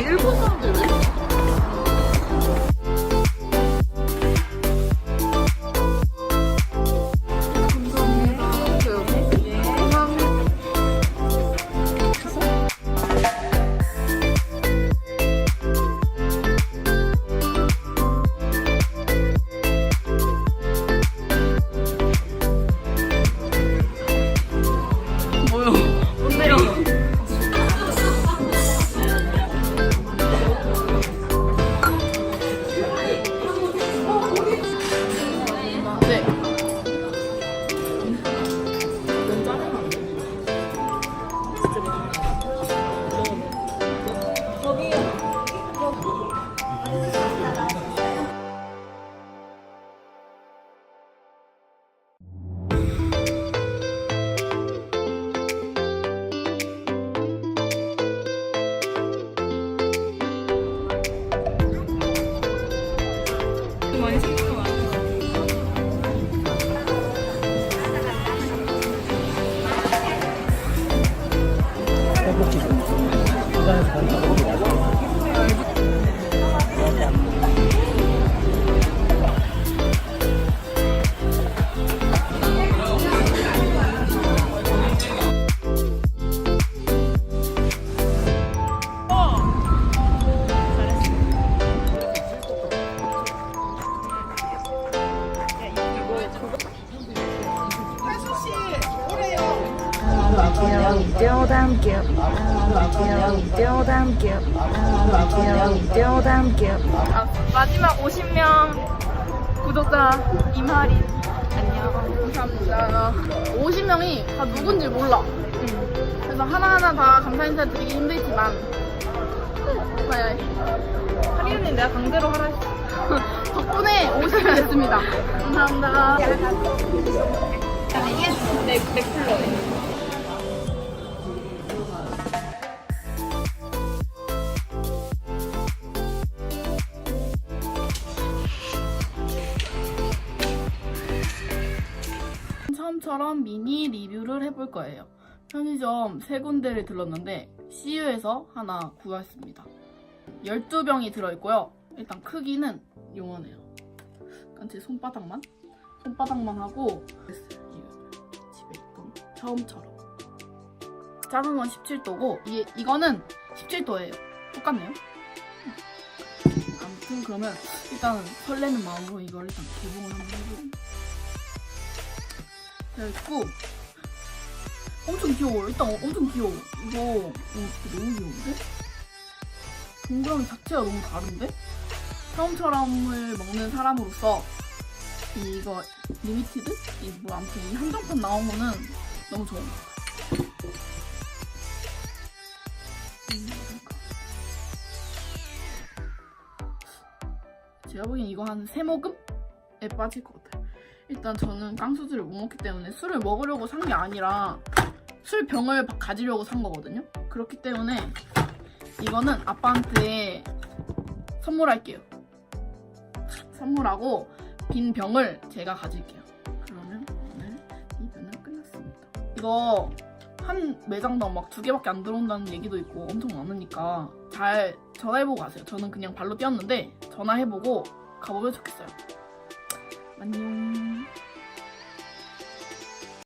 일본 사람들 뛰어담겨 뛰어담겨 뛰어담겨 아, 마지막 50명 구독자 이하리. 안녕. 감사합니다 50명이 다 누군지 몰라. 그래서 하나하나 다 감사 인사 드리기 힘들지만. 봐야 해 하리언니 내가 강제로 하라 했어. 덕분에 50이 됐습니다. 감사합니다. 네, 맥플러 처음처럼 미니 리뷰를 해볼 거예요. 편의점 세 군데를 들렀는데 CU에서 하나 구했습니다. 12병이 들어있고요. 일단 크기는 요만해요. 약간 제 손바닥만? 손바닥만 하고 집에 있던 처음처럼 작은 건 17도고 이, 이거는 17도예요. 똑같네요. 아무튼 그러면 일단 설레는 마음으로 이걸 일단 개봉을 한번 해보고 됐고 엄청 귀여워 일단 엄청 귀여워 이거 어, 너무 귀여운데? 동그라미 자체가 너무 다른데? 처음처럼을 먹는 사람으로서 이거 리미티드? 이뭐 아무튼 이 한정판 나온 거는 너무 좋은 것 그러니까. 제가 보기엔 이거 한 3모금에 빠질 것 같아요 일단 저는 깡소주를 못 먹기 때문에 술을 먹으려고 산 게 아니라 술 병을 바- 가지려고 산 거거든요. 그렇기 때문에 이거는 아빠한테 선물할게요. 선물하고 빈 병을 제가 가질게요. 그러면 오늘 이 병은 끝났습니다. 이거 한 매장당 막 두 개밖에 안 들어온다는 얘기도 있고 엄청 많으니까 잘 전화해보고 가세요. 저는 그냥 발로 뛰었는데 전화해보고 가보면 좋겠어요. 안녕.